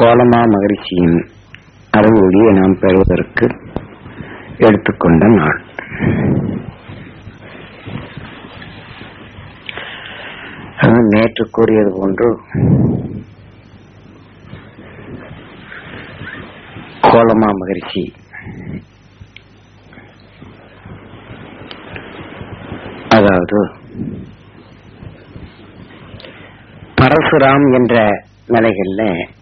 கோலமா மகிழ்ச்சியின் அருள் நாம் பெறுவதற்கு எடுத்துக்கொண்ட நாள். அது நேற்று கூறியது போன்று கோலமா மகிழ்ச்சி அதாவது பரசுராம் என்ற நிலைகளில்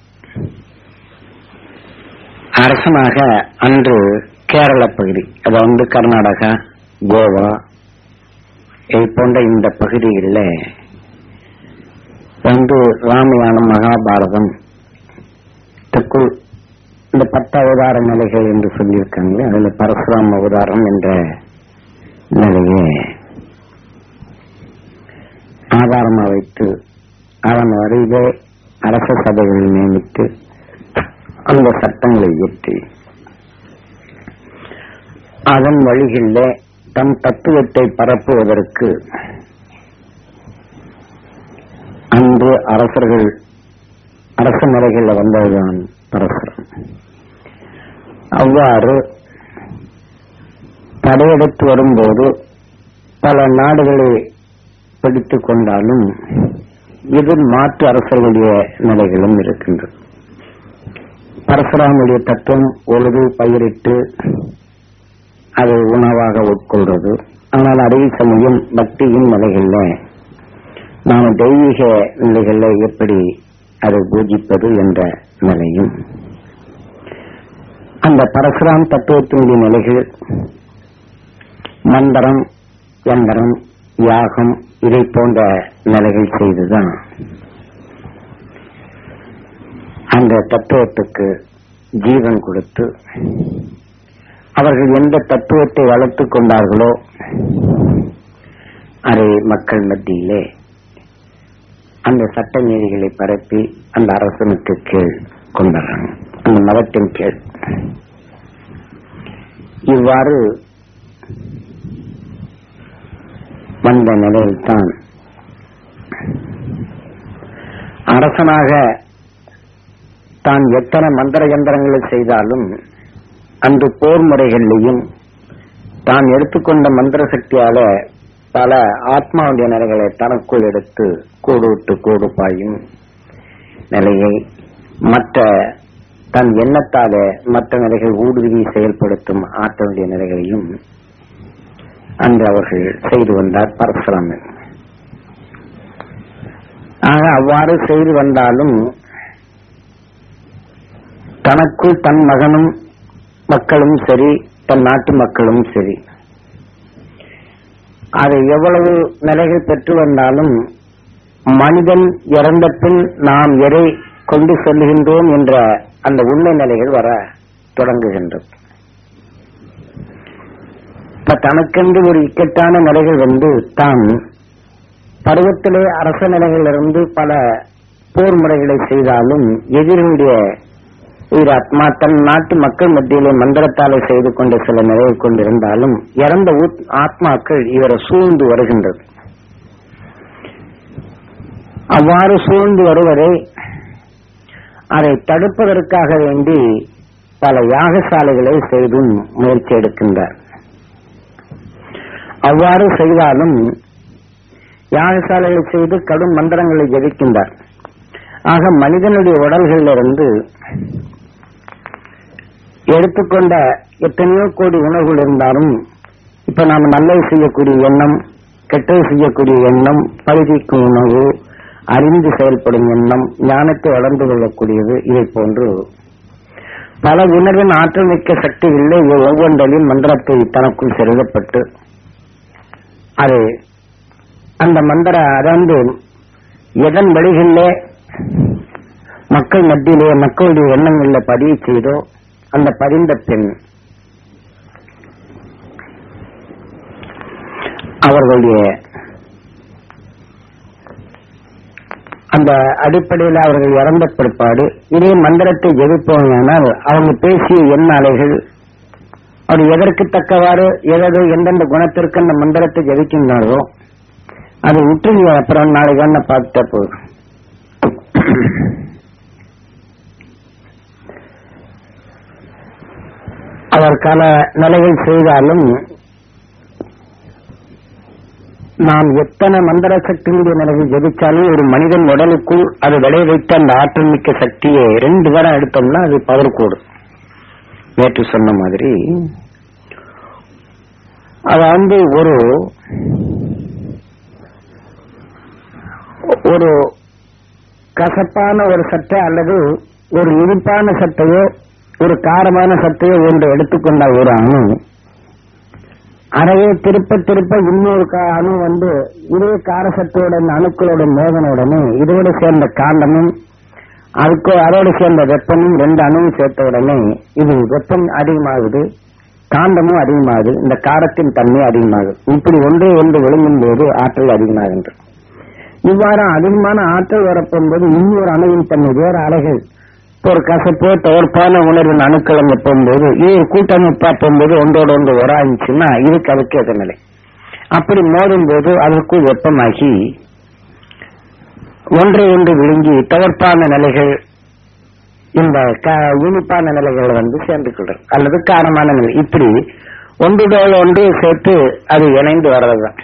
அரசனாக அன்று கேரள பகுதி அது வந்து கர்நாடகா கோவா இது போன்ற இந்த பகுதிகளில் வந்து ராமாயணம் மகாபாரதம் இந்த பத்து அவதார நிலைகள் என்று சொல்லியிருக்காங்களே அதுல பரசுராம் அவதாரம் என்ற நிலையை ஆதாரமாக வைத்து அவன் வரையிலே அரச சபைகளை நியமித்து அந்த சட்டங்களை இயற்றி அதன் வழிகளில் தன் தத்துவத்தை பரப்புவதற்கு அன்று அரசர்கள் அரச முறைகளில் வந்ததுதான் பரசுரம் அவ்வாறு படையெடுத்து வரும்போது பல நாடுகளை பிடித்துக் கொண்டாலும் இது மாற்று அரசர்களுடைய நிலைகளும் இருக்கின்றது பரசுராமுடைய தத்துவம் உழுது பயிரிட்டு அதை உணவாக உட்கொள்றது. ஆனால் அதே சமயம் பக்தியின் நிலைகள்ல நாம் தெய்வீக நிலைகள்ல எப்படி அதை பூஜிப்பது என்ற நிலையும். அந்த பரசுராம் தத்துவத்தினுடைய நிலைகள் மந்திரம் யந்திரம் யாகம் இதை போன்ற நிலைகள் செய்துதான் அந்த தத்துவத்துக்கு ஜீவன் கொடுத்து அவர்கள் எந்த தத்துவத்தை வளர்த்துக் கொண்டார்களோ அதை மக்கள் மத்தியிலே அந்த சட்ட நீதிகளை பரப்பி அந்த அரசனுக்கு கீழ் கொண்டாடுறாங்க அந்த மதத்தின் கீழ். இவ்வாறு வந்த நிலையில்தான் அரசனாக தான் எத்தனை மந்திர யந்திரங்களை செய்தாலும் அந்த போர் முறைகளிலையும் தான் எடுத்துக்கொண்ட மந்திர சக்தியால பல ஆத்மாவுடைய நிலைகளை தனக்குள் எடுத்து கூடுவிட்டு கூடு பாயும் நிலையை மற்ற தன் எண்ணத்தால மற்ற நிலைகள் ஊடுருவி செயல்படுத்தும் ஆற்றலுடைய நிலைகளையும் அன்று அவர்கள் செய்து வந்தார் பரசுராமன். ஆக அவ்வாறு செய்து வந்தாலும் தனக்குள் தன் மகனும் மக்களும் சரி தன் நாட்டு மக்களும் சரி. அதை எவ்வளவு நிலைகள் பெற்று வந்தாலும் மனிதன் இறந்த பின் நாம் எதை கொண்டு செல்கின்றோம் என்ற அந்த உண்மை நிலைகள் வர தொடங்குகின்றது. இப்ப தனக்கென்று ஒரு இக்கட்டான நிலைகள் வந்து தான் பருவத்திலே அரச நிலைகளிலிருந்து பல போர் முறைகளை செய்தாலும் எதிரினுடைய ஆத்மா தன் நாட்டு மக்கள் மத்தியிலே மந்திரத்தாலே செய்து கொண்ட சில நிறைவு கொண்டிருந்தாலும் இறந்த ஆத்மாக்கள் இவரை சூழ்ந்து வருகின்றது. அவ்வாறு சூழ்ந்து வருவதை அதை தடுப்பதற்காக வேண்டி பல யாகசாலைகளை செய்தும் முயற்சி எடுக்கின்றார். அவ்வாறு செய்தாலும் யாகசாலைகளை செய்து கடும் மந்திரங்களை ஜெபிக்கின்றார். ஆக மனிதனுடைய உடல்களிலிருந்து எடுத்துக்கொண்ட எத்தனையோ கோடி உணவுகள் இருந்தாலும் இப்ப நாம் நல்லது செய்யக்கூடிய எண்ணம் கெட்டது செய்யக்கூடிய எண்ணம் பழுதிக்கும் உணவு அறிந்து செயல்படும் எண்ணம் ஞானத்தை வளர்ந்து கொள்ளக்கூடியது இதை போன்று. பல உணர்வின் ஆற்றல் மிக்க இல்லை ஒவ்வொன்றிலும் மந்திரத்தை தனக்குள் செருகப்பட்டு அது அந்த மந்திர அதாவது எதன் வழிகளிலே மக்கள் மத்தியிலே மக்களுடைய எண்ணங்களில் பதிவு செய்தோ அந்த பரிந்த பெண். அவர்களுடைய அந்த அடிப்படையில் அவர்கள் இறந்த பிற்பாடு இதே மந்திரத்தை ஜெபிப்போமானால் அவங்க பேசிய எண்ண அலைகள் அவர் எதற்கு தக்கவாறு எதாவது எந்தெந்த குணத்திற்கு அந்த மந்திரத்தை ஜெபிக்கின்றாரோ அதை விட்டுருங்க அப்புறம் நாளைக்கு வேணா பார்த்துட்டா போதும் அதற்கான நிலைகள் செய்தாலும் நாம் எத்தனை மந்திர சக்தியுடைய நிலைகள் ஜெபிச்சாலும் ஒரு மனிதன் உடலுக்குள் அது விளை வைத்த அந்த ஆற்றல் மிக்க சக்தியை ரெண்டு தரம் எடுத்தோம்னா அது பவர் கூடும் நேற்று சொன்ன மாதிரி. அது வந்து ஒரு ஒரு கசப்பான ஒரு சட்டை அல்லது ஒரு இனிப்பான சட்டையோ ஒரு காரமான சத்தையை ஒன்று எடுத்துக்கொண்ட ஒரு அணு அதையே திருப்ப திருப்ப இன்னொரு அணு வந்து இதே கார சட்டையோட அணுக்களோட மோதன இதோட சேர்ந்த காண்டமும் அதுக்கு அதோடு சேர்ந்த வெப்பமும் ரெண்டு அணுவும் சேர்த்த உடனே இது வெப்பம் அதிகமாகுது காந்தமும் அதிகமாகுது இந்த காரத்தின் தன்மை அதிகமாகுது. இப்படி ஒன்றே ஒன்று விளங்கும் போது ஆற்றல் அதிகமாகின்றது. இவ்வாறு அதிகமான ஆற்றல் வரப்போகும்போது இன்னொரு அணுவின் தன்மை வேறு அலைகள். ஒரு கசப்போ தவறுப்பான உணர்வின் அணுக்களம் போகும்போது இது ஒரு கூட்டமைப்பா போகும்போது ஒன்றோடு ஒன்று உராயிச்சுன்னா இதுக்கு அதுக்கு எதிர்நிலை நிலை. அப்படி மோதும் போது அதற்குள் வெப்பமாகி ஒன்றை ஒன்று விழுங்கி தவறுப்பான நிலைகள் இந்த இனிப்பான நிலைகள் வந்து சேர்ந்து கொள்றது அல்லது காரமான நிலை. இப்படி ஒன்றுடோடு ஒன்று சேர்த்து அது இணைந்து வர்றதுதான்.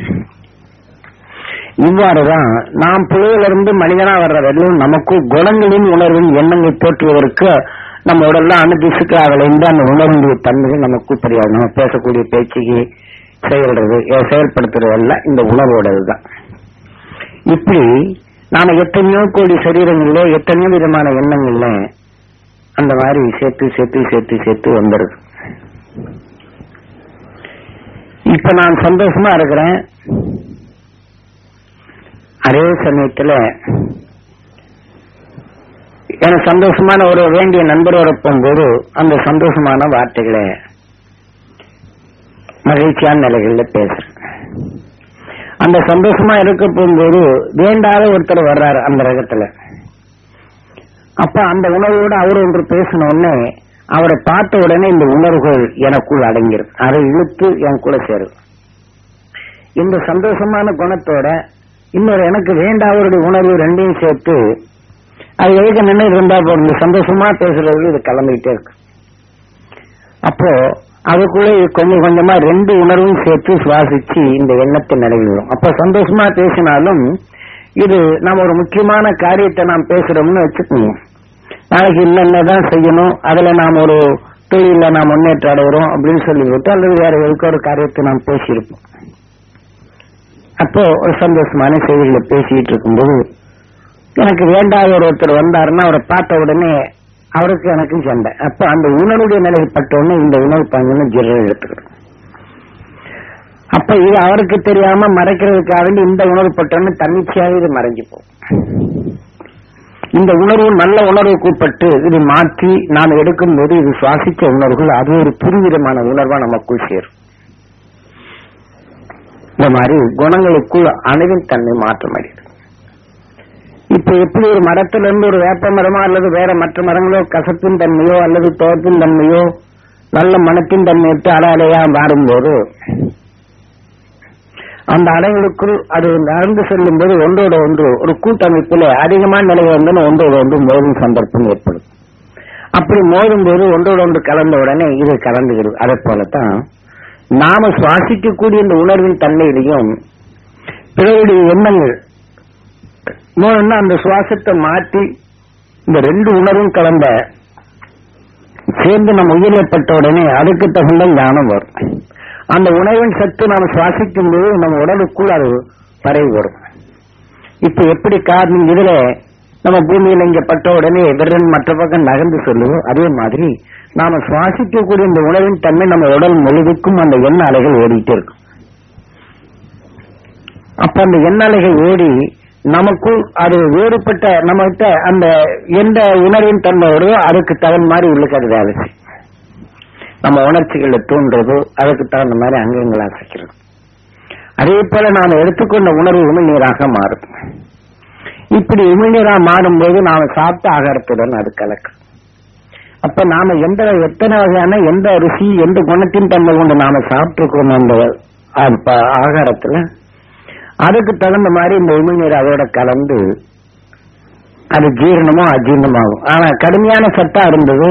இவ்வாறுதான் நாம் புழுவிலிருந்து மனிதனா வர்ற வரையிலும் நமக்கு குணங்களின் உணர்வின் எண்ணங்கள் தோற்றுவதற்கு நம்ம உடல்ல அணுதிசுக்கு அந்த உணர்வுடைய தன்மைகள் நமக்கு தெரியாது. நம்ம பேசக்கூடிய பேச்சுக்கு செயல்றது செயல்படுத்துறது எல்லாம் இந்த உணர்வோடது தான் இப்படி நாம எத்தனையோ கோடி சரீரங்கள்ல எத்தனையோ விதமான எண்ணங்கள்ல அந்த மாதிரி சேர்த்து சேர்த்து சேர்த்து சேர்த்து வந்துருது இப்ப நான் சந்தோஷமா இருக்கிறேன். அதே சமயத்துல எனக்கு சந்தோஷமான ஒரு வேண்டிய நண்பர் போகும்போது அந்த சந்தோஷமான வார்த்தைகளை மகிழ்ச்சியான நிலைகள்ல பேசுறேன். அந்த சந்தோஷமா இருக்க போகும்போது வேண்டாத ஒருத்தர் வர்றாரு அந்த ரகத்துல. அப்ப அந்த உணர்வோட அவர் ஒன்று பேசின உடனே அவரை பார்த்த உடனே இந்த உணர்வுகள் எனக்குள் அடங்கிரும். அதை இழுத்து எனக்குள்ள சேரும். இந்த சந்தோஷமான குணத்தோட இன்னொரு எனக்கு வேண்டாவருடைய உணர்வு ரெண்டையும் சேர்த்து அது எதுக்கு நின்று இருந்தா போடுங்க இந்த சந்தோஷமா பேசுறது இது கலந்துகிட்டே இருக்கு. அப்போ அதுக்குள்ள கொஞ்சம் கொஞ்சமா ரெண்டு உணர்வும் சேர்த்து சுவாசிச்சு இந்த எண்ணத்தை நிறைவேறும் அப்ப சந்தோஷமா பேசினாலும் இது நம்ம ஒரு முக்கியமான காரியத்தை நாம் பேசுறோம்னு வச்சுக்கோங்க. நாளைக்கு என்னென்னதான் செய்யணும் அதுல நாம் ஒரு தொழில நாம் முன்னேற்றம் அடைகிறோம் அப்படின்னு சொல்லிவிட்டு அல்லது வேற எதுக்கு ஒரு காரியத்தை நாம் பேசியிருப்போம். அப்போ ஒரு சந்தோஷமான செய்திகளை பேசிட்டு இருக்கும்போது எனக்கு வேண்டாத ஒரு ஒருத்தர் வந்தாருன்னா அவரை பார்த்த உடனே அவருக்கு எனக்கும் சண்டை. அப்ப அந்த உணர்வுடைய நிலைப்பட்ட உடனே இந்த உணவு பாங்கன்னு ஜிர எடுத்துக்கிறோம் அப்ப இது அவருக்கு தெரியாம மறைக்கிறதுக்காக வேண்டி இந்த உணர்வு பட்டோன்னு தன்னிச்சையாக இது மறைஞ்சு போகும். இந்த உணர்வு நல்ல உணர்வுக்கு உட்பட்டு இது மாற்றி நாம் எடுக்கும் போது இது சுவாசிச்ச உணர்வுகள் அது ஒரு புதுவிதமான உணர்வா நமக்குள் சேரும். இந்த மாதிரி குணங்களுக்குள் அணுவின் தன்மை மாற்றம் அடையுது. இப்ப எப்படி ஒரு மரத்துல இருந்து ஒரு வேப்ப மரமோ அல்லது வேற மற்ற மரங்களோ கசப்பின் தன்மையோ அல்லது தோப்பின் தன்மையோ நல்ல மனத்தின் தன்மையிட்டு அலை அலையா மாறும்போது அந்த அலைகளுக்குள் அது நடந்து செல்லும் போது ஒன்றோட ஒன்று ஒரு கூட்டமைப்பில் அதிகமான நிலை வந்து ஒன்றோட ஒன்று மோதும் சந்தர்ப்பம் ஏற்படும். அப்படி மோதும் போது ஒன்றோட ஒன்று கலந்த உடனே இது கலந்துகிறது. அதை போலத்தான் நாம சுவாசிக்கக்கூடிய இந்த உணர்வின் தன்மையிலையும் பிறருடைய எண்ணங்கள் மோதுன்னா அந்த சுவாசத்தை மாற்றி இந்த ரெண்டு உணர்வும் கலந்த சேர்ந்து நம்ம உயிரிழப்பட்ட உடனே அதுக்கு தகுந்த ஞானம் வரும். அந்த உணவின் சத்து நாம் சுவாசிக்கும் போது நம்ம உடலுக்குள் அது பரவி வரும். இப்ப எப்படி காரணம் இதுல நம்ம பூமியில இங்க பட்ட உடனே விரல் மற்ற பக்கம் நகர்ந்து சொல்லுவோம் அதே மாதிரி நாம சுவாசிக்கக்கூடிய இந்த உணவின் தன்மை நம்ம உடல் முழுதுக்கும் அந்த எண்ண அலைகள் ஓடிட்டே இருக்கும். அப்ப அந்த எண்ண அலைகள் ஓடி நமக்குள் அது வேறுபட்ட நம்மகிட்ட அந்த எந்த உணர்வின் தன்மை வருதோ அதுக்கு தகுந்த மாதிரி உள்ளுக்கு அது வேலை செய்யும். நம்ம உணர்ச்சிகளை தூண்டுறதோ அதுக்கு தகுந்த மாதிரி அங்கங்களை அசைக்கிறது. அதே போல நாம் எடுத்துக்கொண்ட உணர்வு உமிழ்நீராக மாறும். இப்படி உமிழ்நீராக மாறும்போது நாம சாப்பிட்ட ஆகாரத்துடன் அது கலக்கும். அப்ப நாம எந்த எத்தனை வகையான எந்த ருசி எந்த குணத்தின் தன்மை கொண்டு நாம சாப்பிட்டுருக்கோம் அந்த ஆகாரத்துல. அதுக்கு தகுந்த மாதிரி இந்த உமிழ்நீர் அதோட கலந்து அது ஜீரணமோ அஜீரணமாகும். ஆனா கடுமையான சத்தா இருந்தது.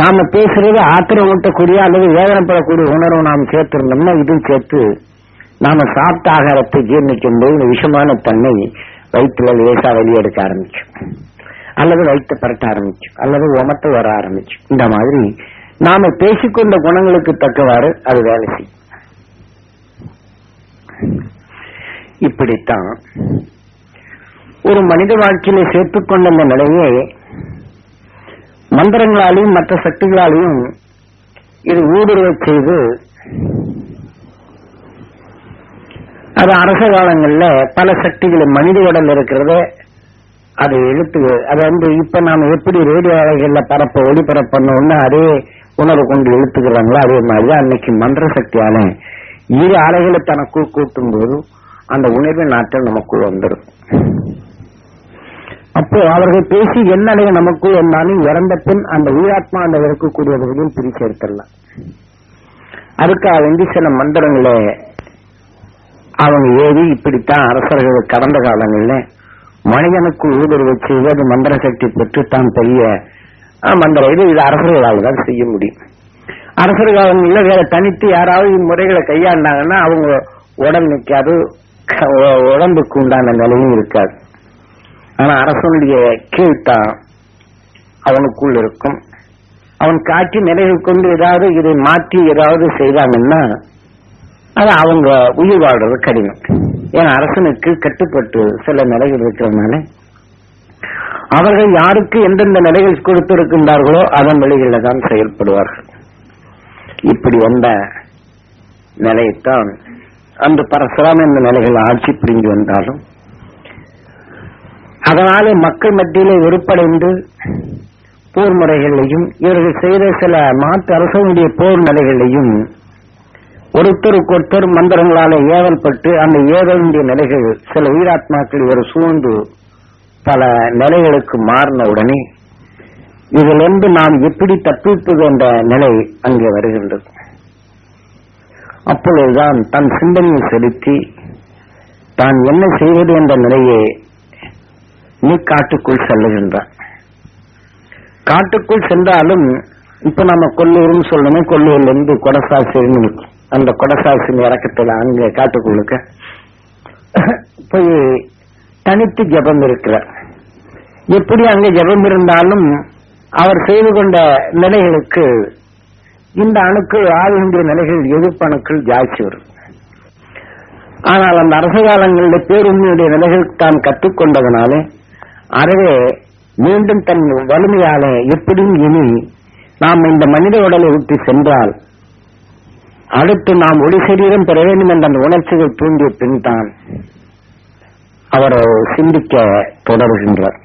நாம பேசுறது ஆத்திரம் ஊட்டக்கூடிய அல்லது வேதனைப்படக்கூடிய உணர்வு நாம் சேர்த்திருந்தோம்னா இதுவும் சேர்த்து நாம சாப்பிட்ட ஆகாரத்தை ஜீர்ணிக்கும் போது இந்த விஷமான தன்மை வயிற்றுல லேசா வெளியெடுக்க ஆரம்பிக்கும் அல்லது வயிற்று பரட்ட ஆரம்பிச்சு அல்லது உமத்தை வர ஆரம்பிச்சு. இந்த மாதிரி நாம பேசிக்கொண்ட குணங்களுக்கு தக்கவாறு அது வேலை செய்யும். இப்படித்தான் ஒரு மனித வாழ்க்கையில சேர்த்துக்கொண்ட இந்த நிலையை மந்திரங்களாலையும் மற்ற சக்திகளாலையும் இது ஊடுருவ செய்து அது அரச காலங்கள்ல பல சக்திகள் மனித உடல் இருக்கிறத அதை எழுத்து அது வந்து இப்ப நாம எப்படி ரேடியோ அலைகள்ல பரப்ப ஒளிபரப்பணும்னு அதே உணர்வு கொண்டு இழுத்துக்கிறாங்களோ அதே மாதிரி அன்னைக்கு மந்திர சக்தியான இரு அலைகளை தனக்குள் கூட்டும் போது அந்த உணர்வின் ஆற்றல் நமக்குள் வந்துடும் அப்போ அவர்கள் பேசி என்ன அலைகள் நமக்குள் என்னாலும் இறந்த பின் அந்த உயிராத்மா அந்த இருக்கக்கூடியவர்களையும் பிரிச்சு எடுத்துடலாம். அதுக்காக வந்து சில மந்திரங்களை அவங்க ஏறி இப்படித்தான் அரசர்கள் கடந்த காலங்களில் மனிதனுக்கு ஊதர் வச்சு அது மந்திர சக்தி பெற்று தான் பெரிய மந்திரம். இது இது அரசர்களால் தான் செய்ய முடியும். அரசர்கள் இல்லை வேற தனித்து யாராவது இம்முறைகளை கையாண்டாங்கன்னா அவங்க உடம்பு நிற்காது உடம்புக்கு உண்டான நிலையும் இருக்காது. ஆனா அரசனுடைய கீழ்த்தான் அவனுக்குள் இருக்கும். அவன் காட்டி நிலைகள் கொண்டு ஏதாவது இதை மாற்றி ஏதாவது செய்தாங்கன்னா அது அவங்க உயிர் வாழ்றது கடினம். ஏன்னா அரசனுக்கு கட்டுப்பட்டு சில நிலைகள் இருக்கிறதுனால அவர்கள் யாருக்கு எந்தெந்த நிலைகள் கொடுத்திருக்கின்றார்களோ அதன் வழிகளில் தான் செயல்படுவார்கள். இப்படி வந்த நிலையைத்தான் அந்த பரசுராம இந்த நிலைகள் ஆட்சி புரிந்து வந்தாலும் அதனாலே மக்கள் மத்தியிலே வெறுப்படைந்து போர் முறைகளையும் இவர்கள் செய்த சில மாற்று அரசனுடைய போர் நிலைகளையும் ஒருத்தருக்கு ஒருத்தர் மந்திரங்களால ஏவல்பட்டு அந்த ஏவலுடைய நிலைகள் சில உயிராத்மாக்கள் இவர் சூழ்ந்து பல நிலைகளுக்கு மாறின உடனே இதிலிருந்து நாம் எப்படி தப்பிப்பது என்ற நிலை அங்கே வருகின்றது. அப்பொழுதுதான் தன் சிந்தனையை செலுத்தி தான் என்ன செய்வது என்ற நிலையை நீ காட்டுக்குள் செல்லுகின்றான். காட்டுக்குள் சென்றாலும் இப்ப நம்ம கொல்லூர்னு சொல்லணும் கொல்லூர்ல இருந்து கொடசாசின்னு இருக்கும் அந்த கொடசாசின் இறக்கத்துல அங்க காட்டுக்குள்ளுக்க போய் தனித்து ஜெபம் இருக்கிறார். எப்படி அங்க ஜெபம் இருந்தாலும் அவர் செய்து கொண்ட நிலைகளுக்கு இந்த அணுக்கள் ஆளுகின்ற நிலைகள் எதிர்ப்பு அணுக்கள் ஜாஸ்தி வரும். ஆனால் அந்த அரச காலங்களில் பேருண்மையுடைய நிலைகள் தான் கற்றுக்கொண்டதனாலே அறவே மீண்டும் தன் வலிமையாலே எப்படியும் இனி நாம் இந்த மனித உடலை விட்டு சென்றால் அடுத்து நாம் ஒளி சரீரம் பெற வேண்டும் என்ற அந்த உணர்ச்சிகள் தூண்டிய பின் தான் அவர் சிந்திக்க தொடர்கின்றார்.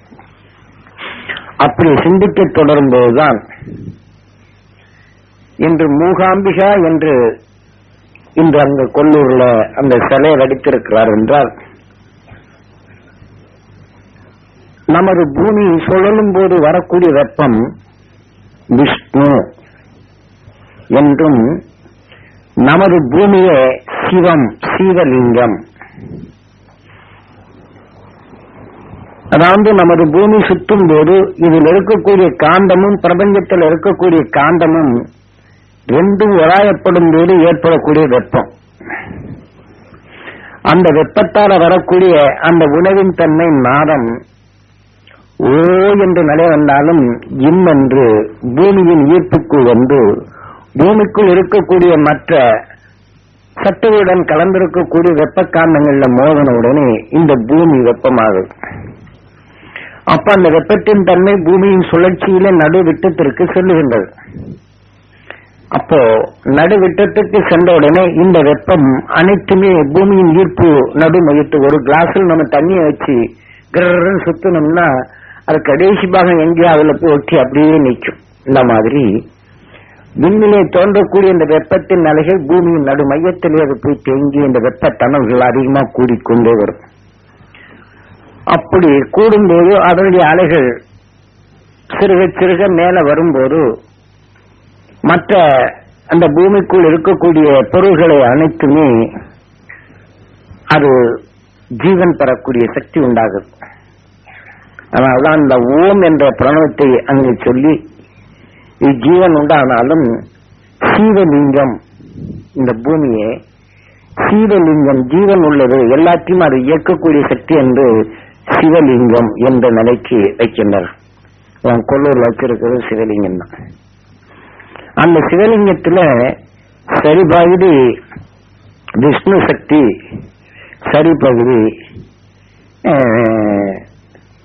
அப்படி சிந்திக்க தொடரும் போதுதான் இன்று மூகாம்பிகா என்று இன்று அங்க கொல்லூர்ல அந்த சிலையை வடித்திருக்கிறார் என்றால் நமது பூமி சுழலும் போது வரக்கூடிய வெப்பம் விஷ்ணு என்றும் நமது பூமியே சிவம் சீவலிங்கம். அதாவது நமது பூமி சுற்றும் போது இதில் இருக்கக்கூடிய காந்தமும் பிரபஞ்சத்தில் இருக்கக்கூடிய காந்தமும் ரெண்டும் உராயப்படும் போது ஏற்படக்கூடிய வெப்பம். அந்த வெப்பத்தால் வரக்கூடிய அந்த உணவின் தன்மை நாதம். ஓ என்று நிலை வந்தாலும் இம் என்று பூமியின் ஈர்ப்புக்குள் வந்து பூமிக்குள் இருக்கக்கூடிய மற்ற சத்துவுடன் கலந்திருக்கக்கூடிய வெப்ப காந்தங்கள்ல மோதன உடனே இந்த பூமி வெப்பமாகுது. அப்ப அந்த வெப்பத்தின் தன்மை பூமியின் சுழற்சியில நடுவிட்டத்திற்கு செல்லுகின்றது. அப்போ நடுவிட்டத்துக்கு சென்ற உடனே இந்த வெப்பம் அனைத்துமே பூமியின் ஈர்ப்பு நடு ஒரு கிளாஸில் நம்ம தண்ணியை வச்சு கிரன்னு சுத்தணும்னா அது கடைசி பாகம் எங்கேயோ அதுல போய் ஒட்டி அப்படியே நிற்கும் இந்த மாதிரி விண்ணிலே தோன்றக்கூடிய இந்த வெப்பத்தின் அலைகள் பூமியின் நடு மையத்திலே அது போய் தேங்கி இந்த வெப்ப தணல்கள் அதிகமா கூடிக்கொண்டே வரும். அப்படி கூடும்போது அதனுடைய அலைகள் சிறுக சிறுக மேல வரும்போது மற்ற அந்த பூமிக்குள் இருக்கக்கூடிய பொருள்களை அனைத்துமே அது ஜீவன் பெறக்கூடிய சக்தி உண்டாகுது. அதனால்தான் இந்த ஓம் என்ற பிரணவத்தை அங்கே சொல்லி ஜீவன் உண்டானாலும் சீவலிங்கம். இந்த பூமியே சீவலிங்கம் ஜீவன் உள்ளது. எல்லாத்தையும் அது இயக்கக்கூடிய சக்தி என்று சிவலிங்கம் என்ற நிலைக்கு வைக்கின்றனர். அவன் கொல்லூர்ல வச்சிருக்கிறது சிவலிங்கம் தான். அந்த சிவலிங்கத்துல சரி பகுதி விஷ்ணு சக்தி சரி பகுதி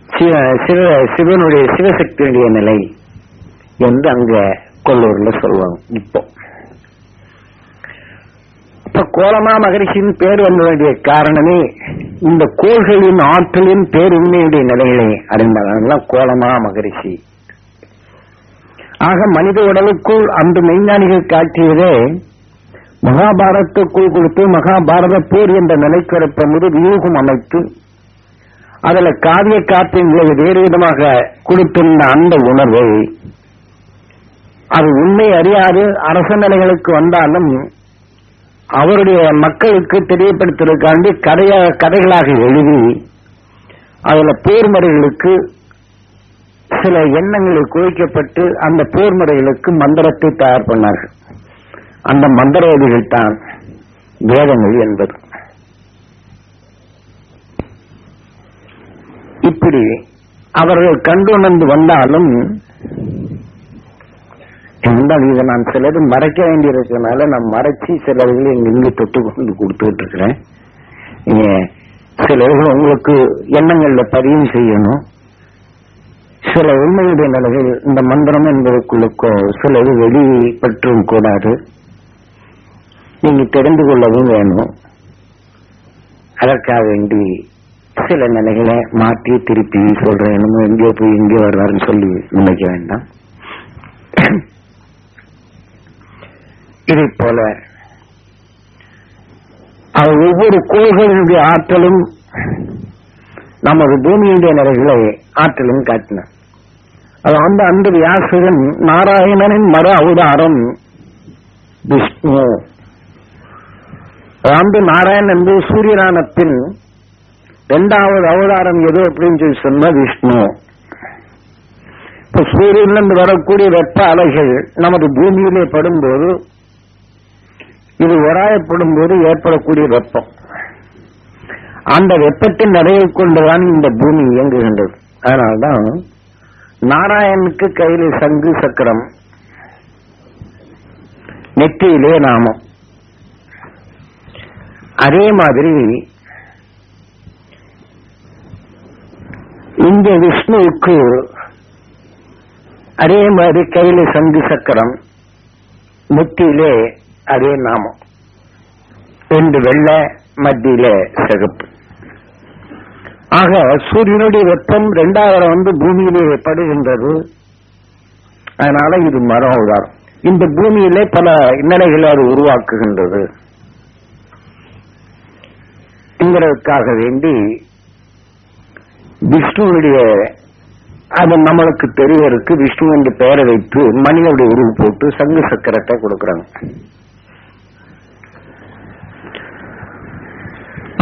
சிவ சிவ சிவனுடைய சிவசக்தியுடைய நிலை. என்று அங்க கொல்லூர்ல சொல்லுவாங்க இப்போ. இப்ப கோலமா மகரிஷியின் பேர் வந்ததுடைய காரணமே இந்த கோள்களின் ஆற்றலின் பேருண்மையுடைய நிலைகளை அறிந்தவர்கள் கோலமா மகரிஷி. ஆக மனித உடலுக்குள் அந்த மெய்ஞானிகள் காட்டியதே மகாபாரதத்துக்குள் கொடுத்து மகாபாரத போர் என்ற நிலைக்கு வரப்போது வியூகம் அமைத்து அதுல காவிய காப்பியங்களை வேறு விதமாக கொடுத்திருந்த அந்த உணர்வை அது உண்மை அறியாது. அரச நிலைகளுக்கு வந்தாலும் அவருடைய மக்களுக்கு தெரியப்படுத்துவதற்காண்டி கதைய கதைகளாக எழுதி அதுல போர்முறைகளுக்கு சில எண்ணங்கள் குவிக்கப்பட்டு அந்த போர்முறைகளுக்கு மந்திரத்தை தயார் பண்ணார்கள். அந்த மந்திரவாதிகள் தான் வேதங்கள் என்பது. இப்படி அவர்கள் கண்டுணர்ந்து வந்தாலும் இருந்தால் இதை நான் சிலது மறைக்க வேண்டியிருக்கனால நான் மறைச்சு சிலர்கள் இங்க தொட்டு கொண்டு கொடுத்துட்டு இருக்கிறேன். நீங்க சிலர்கள் உங்களுக்கு எண்ணங்கள்ல பதிவு செய்யணும். சில உண்மையுடைய நிலைகள் இந்த மந்திரம் என்பதற்குள்ளுக்கோ சிலது வெளிப்பற்றும் கூடாது. நீங்க தெரிந்து கொள்ளவும் வேணும். அதற்காக வேண்டி சில நிலைகளை மாற்றி திருப்பி சொல்றேன். என்னமோ எங்கேயோ போய் இங்கே வர்றாருன்னு சொல்லி நினைக்க வேண்டாம். இதை போல ஒவ்வொரு கோள்களினுடைய ஆற்றலும் நமது பூமியினுடைய நிலைகளை ஆற்றலும் காட்டின. அது வந்து அந்த வியாசகன் நாராயணனின் மறு அவதாரம் விஷ்ணு. வந்து நாராயணன் என்பது சூரியனான இரண்டாவது அவதாரம் எது அப்படின்னு சொல்லி சொன்ன விஷ்ணு. இப்ப சூரியனிலிருந்து வரக்கூடிய வெப்ப அலைகள் நமது பூமியிலே படும்போது இது உராயப்படும் போது ஏற்படக்கூடிய வெப்பம். அந்த வெப்பத்தின் நிறைவை கொண்டுதான் இந்த பூமி இயங்குகின்றது. அதனால்தான் நாராயணனுக்கு கையில சங்கு சக்கரம் நெற்றியிலே நாமம். அதே மாதிரி இங்க விஷ்ணுவுக்கு அதே மாதிரி கையில சங்கு சக்கரம் நெற்றியிலே அதே நாமம். ரெண்டு வெள்ளை மத்தியில சிகப்பு. ஆக சூரியனுடைய வெப்பம் ரெண்டாவது வந்து பூமியிலே படுகின்றது. அதனால இது மரம் உதாரம் இந்த பூமியிலே பல நிலைகளை அது உருவாக்குகின்றது. என்கிறதுக்காக வேண்டி விஷ்ணுவுடைய அது நம்மளுக்கு தெரியறதுக்கு விஷ்ணு என்று பெயரை வைத்து மனிதனுடைய உருவு போட்டு சங்கு சக்கரத்தை கொடுக்கிறாங்க.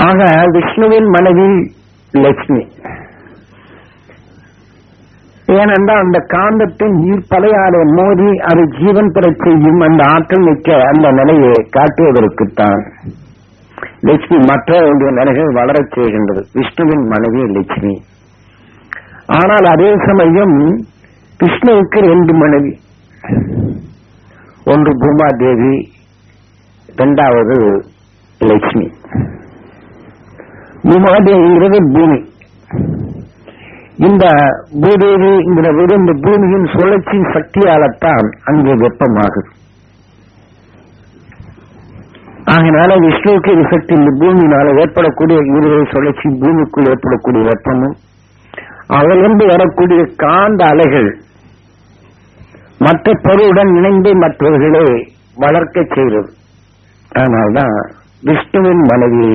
ஆக விஷ்ணுவின் மனைவி லட்சுமி ஏனென்றால் அந்த காந்தத்தின் ஈர்ப்பலையாலே மோதி அது ஜீவன் பெறச் செய்யும் அந்த ஆற்றல் மிக்க அந்த நிலையை காட்டுவதற்குத்தான் லட்சுமி மற்ற நிலைகள் வளரச் செய்கின்றது. விஷ்ணுவின் மனைவி லட்சுமி ஆனால் அதே சமயம் விஷ்ணுவுக்கு ரெண்டு மனைவி. ஒன்று பூமாதேவி இரண்டாவது லட்சுமி பூமாதேவிங்கிறது பூமி. இந்த பூதேவிங்கிற இந்த பூமியின் சுழற்சி சக்தியாலத்தான் அங்கே வெப்பமாகுது. ஆகினால விஷ்ணுவுக்கு இது சக்தி இந்த பூமியினால ஏற்படக்கூடிய இருவரை சுழற்சி பூமிக்குள் ஏற்படக்கூடிய வெப்பமும் அதிலிருந்து வரக்கூடிய காந்த அலைகள் மற்ற பொருளுடன் இணைந்து மற்றவர்களை வளர்க்க செய்கிறது அதனால்தான் விஷ்ணுவின் மனைவி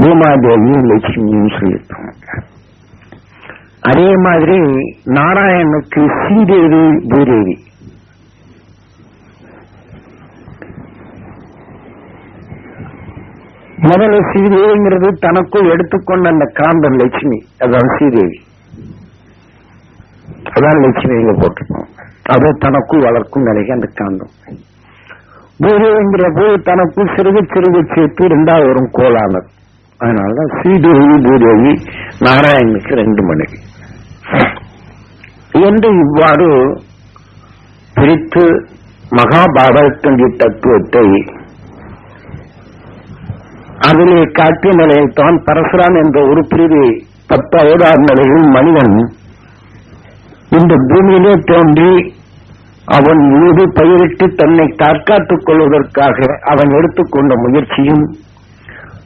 பூமாதேவி லட்சுமியும் சொல்லியிருப்பாங்க அதே மாதிரி நாராயணனுக்கு ஸ்ரீதேவி பூதேவி. முதல்ல ஸ்ரீதேவிங்கிறது தனக்குள் எடுத்துக்கொண்ட அந்த காந்தன் லட்சுமி. அதான் ஸ்ரீதேவி. அதான் லட்சுமியில போட்டிருக்கோம். அதை தனக்குள் வளர்க்கும் நிலைக்கு அந்த காந்தம். பூதேவிங்கிற போது தனக்குள் சிறுக சிறுக சேர்த்து ரெண்டாவது வரும் கோலானது. அதனாலதான் ஸ்ரீதேவி பூதேவி நாராயணனுக்கு ரெண்டு மனைவி. என்று இவ்வாறு பிரித்து மகாபாரதத்தினுடைய தத்துவத்தை அதிலே காட்டிய நிலையைத்தான் பரசுராம் என்ற ஒரு பிரிவு பத்து அவதார் நிலையில் மனிதன் இந்த பூமியிலே தோன்றி அவன் மீது பயிரிட்டு தன்னை தற்காத்துக் கொள்வதற்காக அவன் எடுத்துக்கொண்ட முயற்சியும்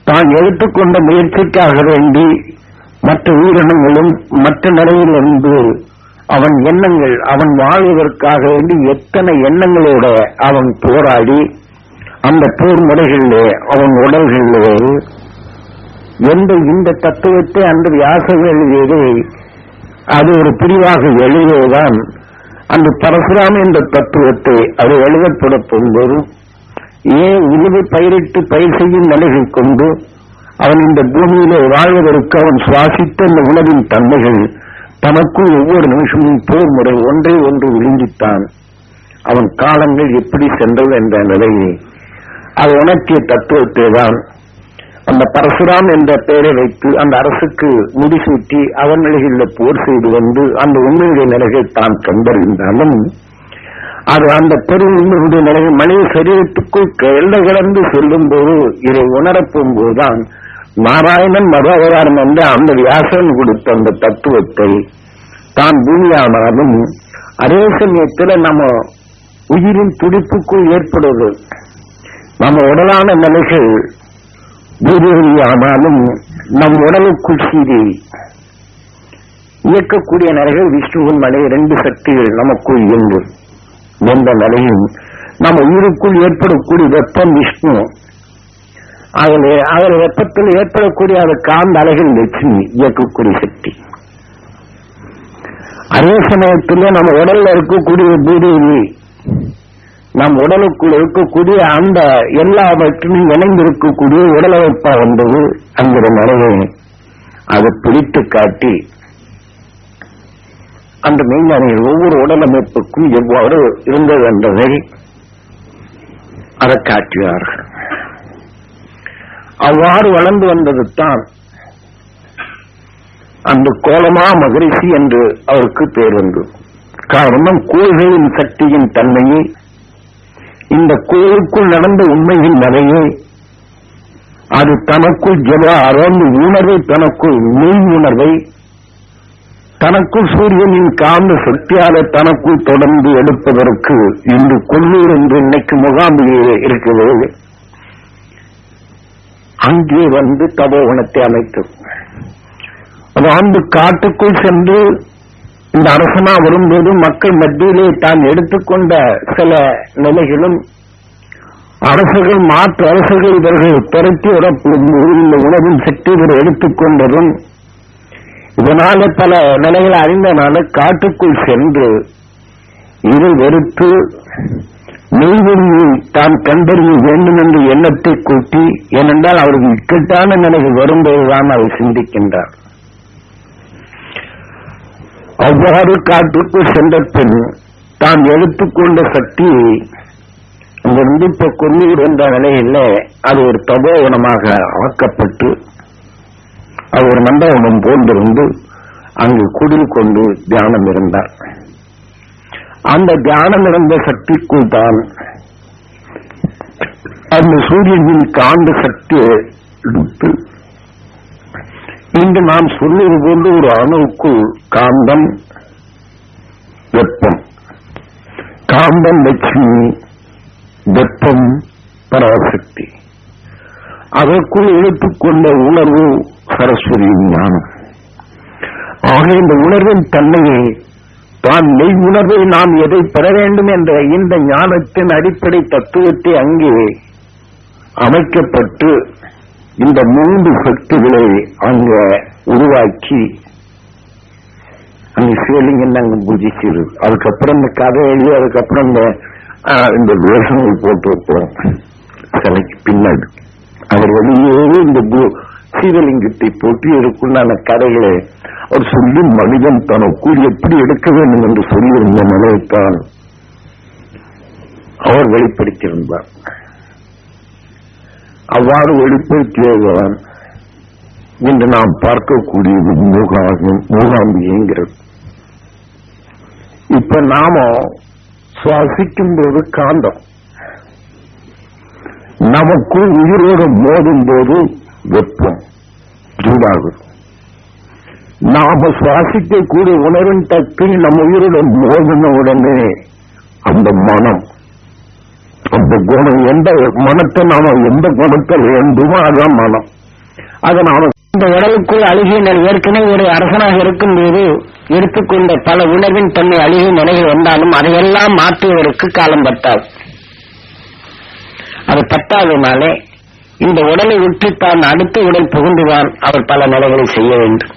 தான் எடுத்துக்கொண்ட முயற்சிக்காக வேண்டி மற்ற உயிரினங்களும் மற்ற நிலையிலிருந்து அவன் எண்ணங்கள் அவன் வாழ்வதற்காக வேண்டி எத்தனை எண்ணங்களோட அவன் போராடி அந்த போர் முறைகளிலே அவன் உடல்களிலே எந்த இந்த தத்துவத்தை அந்த வியாசம் எழுதியது அது ஒரு பிரிவாக எழுதியதுதான். அந்த பரசுராம என்ற தத்துவத்தை அது எழுதப்பட போகும்போது ஏன் உழுது பயிரிட்டு பயிர் செய்யும் நிலைகள் கொண்டு அவன் இந்த பூமியிலே வாழ்வதற்கு அவன் சுவாசித்த இந்த உணவின் தன்மைகள் தனக்குள் ஒவ்வொரு நிமிஷமும் போர் முறை ஒன்றை ஒன்று விழுங்கித்தான். அவன் காலங்கள் எப்படி சென்றது என்ற நிலையை. அது உணர்த்திய தத்துவத்தை தான் அந்த பரசுராம் என்ற பெயரை வைத்து அந்த அரசுக்கு முடிசூட்டி அவன் நிலைகளில் போர் செய்து வந்து அந்த உண்மையுடைய நிலையை தான் கண்டறிந்தாலும் அது அந்த பெருமையுடைய நிலையை மனித சரீரத்துக்குள் எல்லை கிடந்து செல்லும் போது இதை உணரப்போம் போதுதான் நாராயணன் மத அவதாரம் என்ற அந்த வியாசன் கொடுத்த அந்த தத்துவத்தை தான் பூமியானாலும் அதே சமயத்தில் நம்ம உயிரின் துடிப்புக்குள் ஏற்படுவது நம்ம உடலான நிலைகள் பூர்வீகமானாலும் நம் உடலுக்குள் சீதி இயக்கக்கூடிய நிலைகள் விஷ்ணுவின் மலை இரண்டு சக்திகள் நமக்குள் இயங்கு எந்த நிலையும் நம்ம உயிருக்குள் ஏற்படக்கூடிய வெப்பம் விஷ்ணு. அதில் அதில் வெப்பத்தில் ஏற்படக்கூடிய அது காந்த அலைகள் லட்சுமி இயக்கக்கூடிய சக்தி. அதே சமயத்தில் நம்ம உடல்ல இருக்கக்கூடிய பூதேவி நம் உடலுக்குள் இருக்கக்கூடிய அந்த எல்லாவற்றிலும் இணைந்திருக்கக்கூடிய உடல வெப்ப வந்தது அந்த நிலையை அதை பிடித்து காட்டி அந்த மெய்ஞானிகள் ஒவ்வொரு உடலமைப்புக்கும் எவ்வாறு இருந்தது என்பதை அதை காட்டுவார்கள் அவ்வாறு வளர்ந்து வந்தது தான் அந்த கோலமா மகரிஷி என்று அவருக்கு பேர் வந்தது காரணம் கோள்களின் சக்தியின் தன்மையை இந்த கோயிலுக்குள் நடந்த உண்மையின் நிலையை அது தனக்குள் ஜப அறந்து உணர்வை தனக்குள் மெய் உணர்வை தனக்கு சூரியனின் காந்த சக்தியால தனக்குள் தொடர்ந்து எடுப்பதற்கு இன்று கொல்லூர் என்று இன்னைக்கு முகாமிலே இருக்கிறது. அங்கே வந்து தபோவனத்தை அமைத்தோம் அது ஆண்டு காட்டுக்குள் சென்று இந்த அரசனா வரும்போது மக்கள் மத்தியிலே தான் எடுத்துக்கொண்ட சில நிலைகளும் அரசுகள் மாற்று அரசுகள் இவர்கள் துரத்தி விடப்படும்போது இந்த உணவின் சக்தி இவர் எடுத்துக்கொண்டதும் இதனால பல நிலைகளை அறிந்தனால காட்டுக்குள் சென்று இதை வெறுத்து மெய்வெளியை தான் கண்டறிய வேண்டும் என்ற எண்ணத்தை கூட்டி ஏனென்றால் அவருக்கு இக்கட்டான நிலைகள் வரும்போதுதான் அவர் சிந்திக்கின்றார். அவ்வாறு காட்டுக்குள் சென்ற பின் தான் எடுத்துக்கொண்ட சக்தியை அங்கிருந்து இப்ப கொண்டு இருந்த நிலையில அது ஒரு தபோவனமாக ஆக்கப்பட்டு அவர் ஒரு மண்டபம் போன்றிருந்து அங்கு குடில் கொண்டு தியானம் இருந்தார். அந்த தியானம் இருந்த சக்திக்குள் தான் அந்த சூரியனின் காந்த சக்தியை எடுத்து இன்று நாம் சொல்லுவது போன்று ஒரு அணுவுக்குள் காந்தம் வெப்பம். காந்தம் லட்சுமி வெப்பம் பராசக்தி. அதற்குள் எடுத்துக்கொண்ட உணர்வு சரஸ்வதியின் ஞானம். ஆக இந்த உணர்வின் தன்மையை தான் மெய் உணர்வை நாம் எதை பெற வேண்டும் என்ற இந்த ஞானத்தின் அடிப்படை தத்துவத்தை அங்கே அமைக்கப்பட்டு இந்த மூன்று சக்திகளை அங்க உருவாக்கி அங்க சிவலிங்கம் அங்க பூஜிக்கிறது அதுக்கப்புறம் இந்த கதை எழுதி அதுக்கப்புறம் இந்த ஆஹ், இந்த வேஷங்கள் போட்டு வைக்கிறோம் சிலைக்கு பின்னாடி. அவர் வெளியே இந்த சீவலிங்கத்தை போட்டு இருக்குண்டான கதைகளை அவர் சொல்லி மனிதன் தனக்குள் எப்படி எடுக்க வேண்டும் என்று சொல்லியிருந்த நிலையைத்தான் அவர் வெளிப்படுத்தியிருந்தார். அவ்வாறு வெளிப்படுத்தியதான் இன்று நாம் பார்க்கக்கூடியது மூகாகம் மூகாம்பிகைங்கிறது இப்ப நாம சுவாசிக்கும் போது காந்தம். நமக்குள் உயிரோடு மோதும் போது வெப்பம் சூடாகுது நாம சுவாசிக்கக்கூடிய உணர்வின் தக்கில் நம்ம உயிருடன் மோதின உடனே அந்த மனம் அந்த குணம் எந்த மனத்தை நாம எந்த குணத்தில் வேண்டுமோ அதுதான் மனம். அதை நாம இந்த உடலுக்குள் அழுகிய நிலை ஏற்கனவே ஒரு அரசனாக இருக்கும்போது எடுத்துக்கொண்ட பல உணர்வின் தன்மை அழுகிய நிலைகள் வந்தாலும் அதையெல்லாம் மாற்றுவதற்கு காலம் பத்தாது அது பத்தாததுனாலே இந்த உடலை விட்டு தான் அடுத்த உடல் புகுந்துதான் அவர் பல நிலைகளை செய்ய வேண்டும்.